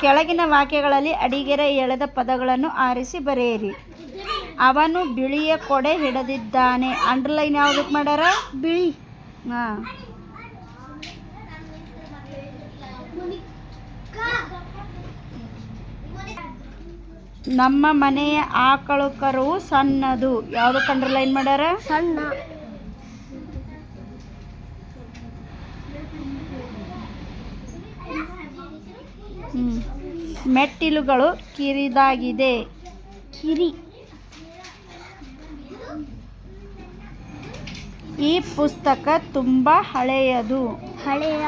ಕೆಳಗಿನ ವಾಕ್ಯಗಳಲ್ಲಿ ಅಡಿಗೆರೆ ಎಳೆದ ಪದಗಳನ್ನು ಆರಿಸಿ ಬರೆಯಿರಿ. ಅವನು ಬಿಳಿಯ ಕೊಡೆ ಹಿಡಿದಿದ್ದಾನೆ. ಅಂಡರ್ಲೈನ್ ಯಾವ್ದು ಮಾಡ್ಯಾರ? ಬಿಳಿ. ಹಾಂ. ನಮ್ಮ ಮನೆಯ ಆಕಳು ಕರು ಸಣ್ಣದು. ಯಾವ್ದು ಅಂಡರ್ಲೈನ್ ಮಾಡ್ಯಾರ? ಸಣ್ಣ ಹ್ಮ್. ಮೆಟ್ಟಿಲುಗಳು ಕಿರಿದಾಗಿದೆ. ಕಿರಿ. ಈ ಪುಸ್ತಕ ತುಂಬ ಹಳೆಯದು. ಹಳೆಯ.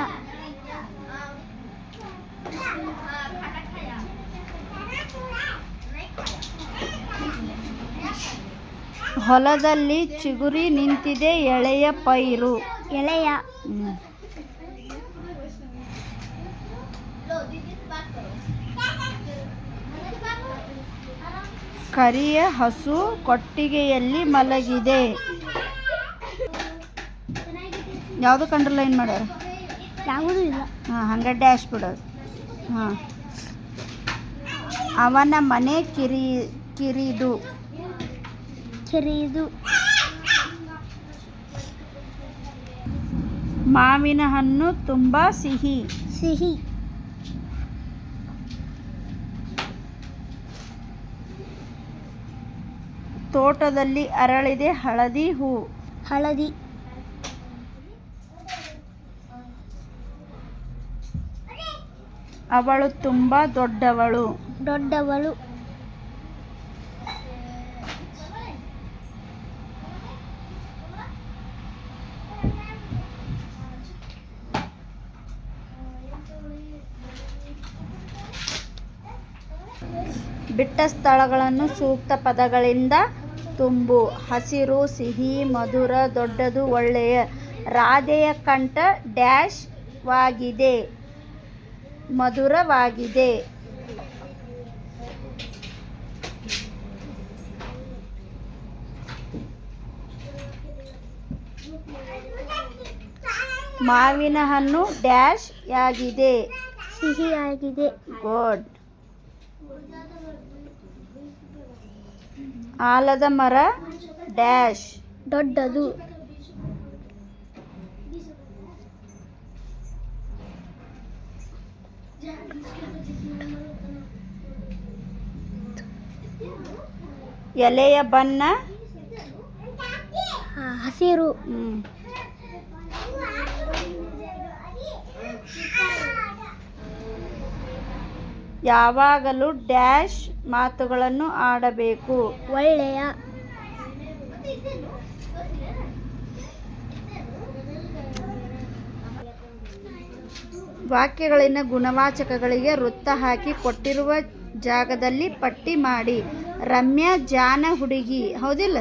ಹೊಲದಲ್ಲಿ ಚಿಗುರಿ ನಿಂತಿದೆ ಎಳೆಯ ಪೈರು. ಎಳೆಯ. ಹ್ಮ್. ಕರಿಯ ಹಸು ಕೊಟ್ಟಿಗೆಯಲ್ಲಿ ಮಲಗಿದೆ. ಯಾವುದು ಅಂಡರ್ಲೈನ್ ಮಾಡ್ಯಾರ? ಯಾವುದು ಇಲ್ಲ. ಹಾಂ ಹಂಗೆ ಡ್ಯಾಶ್ ಬಿಡೋದು ಹಾಂ. ಅವನ ಮನೆ ಕಿರಿ ಕಿರಿದು. ಕಿರಿದು. ಮಾವಿನ ಹಣ್ಣು ತುಂಬ ಸಿಹಿ. ಸಿಹಿ. ತೋಟದಲ್ಲಿ ಅರಳಿದೆ ಹಳದಿ ಹೂ. ಹಳದಿ. ಅವಳು ತುಂಬಾ ದೊಡ್ಡವಳು. ದೊಡ್ಡವಳು. ಬಿಟ್ಟ ಸ್ಥಳಗಳನ್ನು ಸೂಕ್ತ ಪದಗಳಿಂದ ತುಂಬು ಹಸಿರು ಸಿಹಿ ಮಧುರ ದೊಡ್ಡದು ಒಳ್ಳೆಯ. ರಾಧೆಯ ಕಂಠ ಡ್ಯಾಶ್ ವಾಗಿದೆ ಮಧುರವಾಗಿದೆ. ಮಾವಿನ ಹಣ್ಣು ಡ್ಯಾಶ್ ಆಗಿದೆ ಸಿಹಿಯಾಗಿದೆ. ಗುಡ್. ಆಲದ ಮರ ಡ್ಯಾಶ್. ದೊಡ್ಡದು. ಎಲೆಯ ಬಣ್ಣ. ಹಸಿರು. ಯಾವಾಗಲೂ ಡ್ಯಾಶ್ ಮಾತುಗಳನ್ನು ಆಡಬೇಕು. ಒಳ್ಳೆಯ. ವಾಕ್ಯಗಳಿನ ಗುಣವಾಚಕಗಳಿಗೆ ವೃತ್ತ ಹಾಕಿ ಕೊಟ್ಟಿರುವ ಜಾಗದಲ್ಲಿ ಪಟ್ಟಿ ಮಾಡಿ. ರಮ್ಯಾ ಜಾನ ಹುಡುಗಿ. ಹೌದಿಲ್ಲ?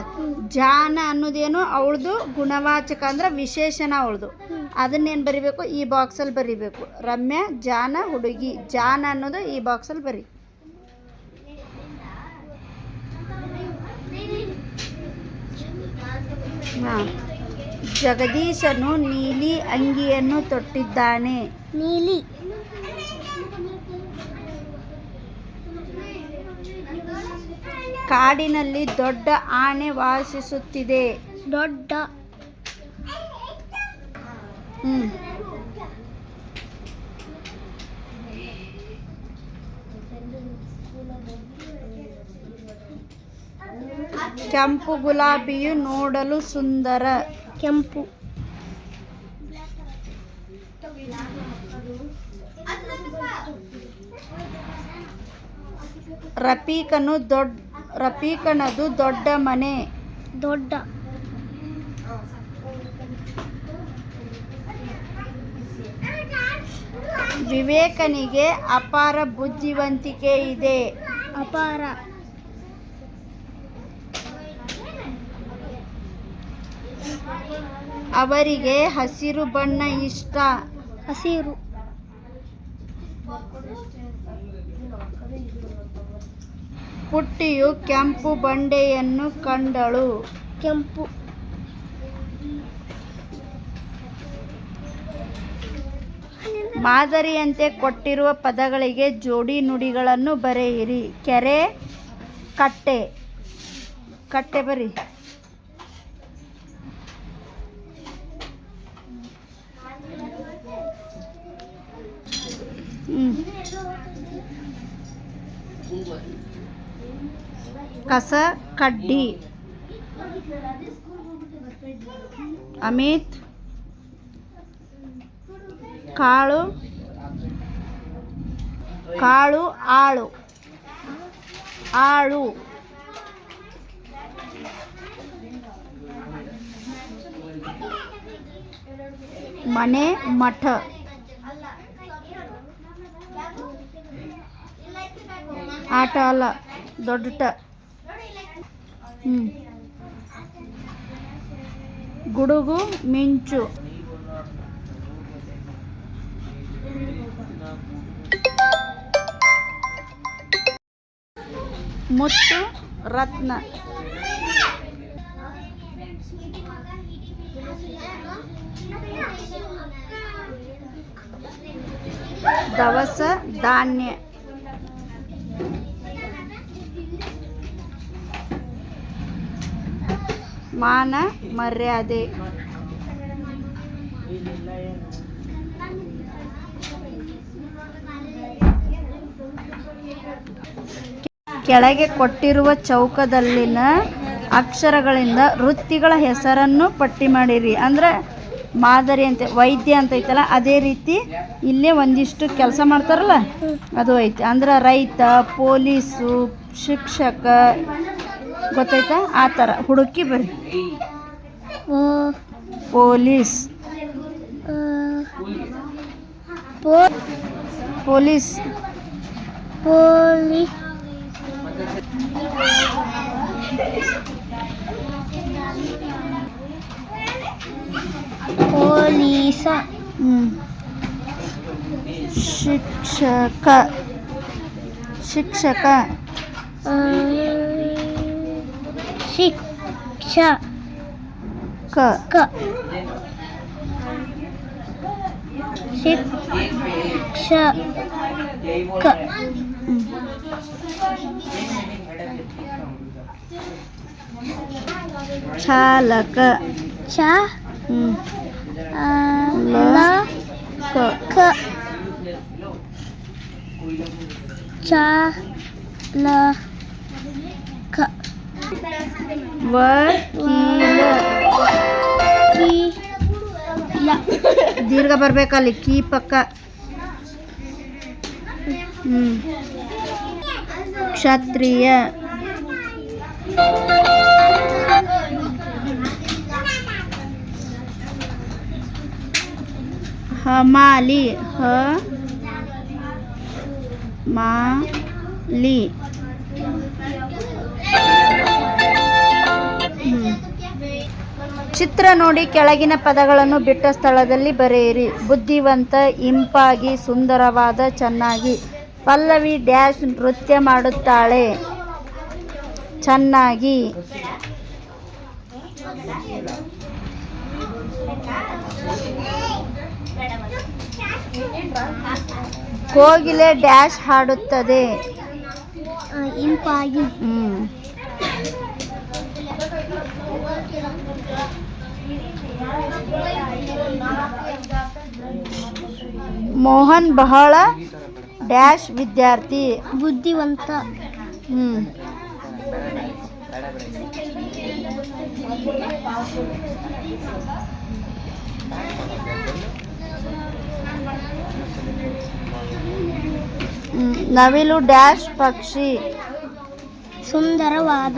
ಜಾನ ಅನ್ನೋದೇನು? ಅವಳದು ಗುಣವಾಚಕ ಅಂದ್ರೆ ವಿಶೇಷಣ ಅವಳದು. ಅದನ್ನೇನು ಬರಿಬೇಕು? ಈ ಬಾಕ್ಸಲ್ಲಿ ಬರಿಬೇಕು. ರಮ್ಯಾ ಜಾನ ಹುಡುಗಿ. ಜಾನ ಅನ್ನೋದು ಈ ಬಾಕ್ಸಲ್ಲಿ ಬರಿ. ಹಾಂ ಜಗದೀಶನು ನೀಲಿ ಅಂಗಿಯನ್ನು ತೊಟ್ಟಿದ್ದಾನೆ. ನೀಲಿ. ಕಾಡಿನಲ್ಲಿ ದೊಡ್ಡ ಆನೆ ವಾಸಿಸುತ್ತಿದೆ. ದೊಡ್ಡ. ಹ್ಮ್. ಕೆಂಪು ಗುಲಾಬಿಯು ನೋಡಲು ಸುಂದರ. ಕೆಂಪು. ರಫೀಕನು ದೊಡ್ಡ ರಫೀಕನದು ದೊಡ್ಡ ಮನೆ. ದೊಡ್ಡ. ವಿವೇಕನಿಗೆ ಅಪಾರ ಬುದ್ಧಿವಂತಿಕೆ ಇದೆ. ಅಪಾರ. ಅವರಿಗೆ ಹಸಿರು ಬಣ್ಣ ಇಷ್ಟ. ಹಸಿರು. ಪುಟ್ಟಿಯು ಕೆಂಪು ಬಂಡೆಯನ್ನು ಕಂಡಳು. ಕೆಂಪು. ಮಾದರಿಯಂತೆ ಕೊಟ್ಟಿರುವ ಪದಗಳಿಗೆ ಜೋಡಿ ನುಡಿಗಳನ್ನು ಬರೆಯಿರಿ. ಕೆರೆ ಕಟ್ಟೆ. ಕಟ್ಟೆ ಬರಿ. ಹ್ಮ್. ಕಸ ಕಡ್ಡಿ ಅಮಿತ್ ಕಾಳು ಕಾಳು ಆಳು ಆಳು ಮನೆ ಮಠ ಆಟ ಅಲ್ಲ ದೊಡ್ಡ ಟ ಹ್ಞೂ ಗುಡುಗು ಮಿಂಚು ಮುತ್ತು ರತ್ನ ದವಸ ಧಾನ್ಯ ಮಾನ ಮರ್ಯಾದೆ. ಕೆಳಗೆ ಕೊಟ್ಟಿರುವ ಚೌಕದಲ್ಲಿನ ಅಕ್ಷರಗಳಿಂದ ವೃತ್ತಿಗಳ ಹೆಸರನ್ನು ಪಟ್ಟಿ ಮಾಡಿರಿ. ಅಂದ್ರೆ ಮಾದರಿ ಅಂತ, ವೈದ್ಯ ಅಂತ ಐತಲ್ಲ, ಅದೇ ರೀತಿ ಇಲ್ಲೇ ಒಂದಿಷ್ಟು ಕೆಲಸ ಮಾಡ್ತಾರಲ್ಲ, ಅದು ಐತಿ. ಅಂದ್ರೆ ರೈತ, ಪೊಲೀಸು, ಶಿಕ್ಷಕ ಗೊತ್ತಾಯ್ತಾ? ಆ ಥರ ಹುಡುಕಿ ಬರ್ರಿ. ಪೊಲೀಸ್. ಪೊಲೀಸ್. ಪೋಲಿ ಪೊಲೀಸ. ಶಿಕ್ಷಕ. ಶಿಕ್ಷಕ. ಶಿಕ್ಷ ಕ ಕ ಶಿಕ್ಷ ಕ ಹ್ಮ್. ಚಾಲಕ ಚ ಹ್ಮ್. ಆ, ಲ ಲ ಕ ಕ ಚ ಲ ಕ ವಕೀಲ ಕಿ ಲ ದೀರ್ಘ ಬರ್ಬೇಕಲ್ಲಿ ಕೀ ಪಕ್ಕ ಹ್ಮ್ ಕ್ಷತ್ರಿಯ ಹಮಾಲಿ ಹ ಮಾಲಿ ಚಿತ್ರ ನೋಡಿ ಕೆಳಗಿನ ಪದಗಳನ್ನು ಬಿಟ್ಟ ಸ್ಥಳದಲ್ಲಿ ಬರೆಯಿರಿ. ಬುದ್ಧಿವಂತ ಇಂಪಾಗಿ ಸುಂದರವಾದ ಚೆನ್ನಾಗಿ. ಪಲ್ಲವಿ ಡ್ಯಾಶ್ ನೃತ್ಯ ಮಾಡುತ್ತಾಳೆ. ಚೆನ್ನಾಗಿ. ಕೋಗಿಲೆ ಡ್ಯಾಶ್ ಹಾಡುತ್ತದೆ. ಇಂಪಾಗಿ. ಹ್ಮ್. ಮೋಹನ್ ಬಹಳ ಡ್ಯಾಶ್ ವಿದ್ಯಾರ್ಥಿ. ಬುದ್ಧಿವಂತ. ಹ್ಮ್. ಹ್ಮ್. ನವಿಲು ಡ್ಯಾಶ್ ಪಕ್ಷಿ. ಸುಂದರವಾದ.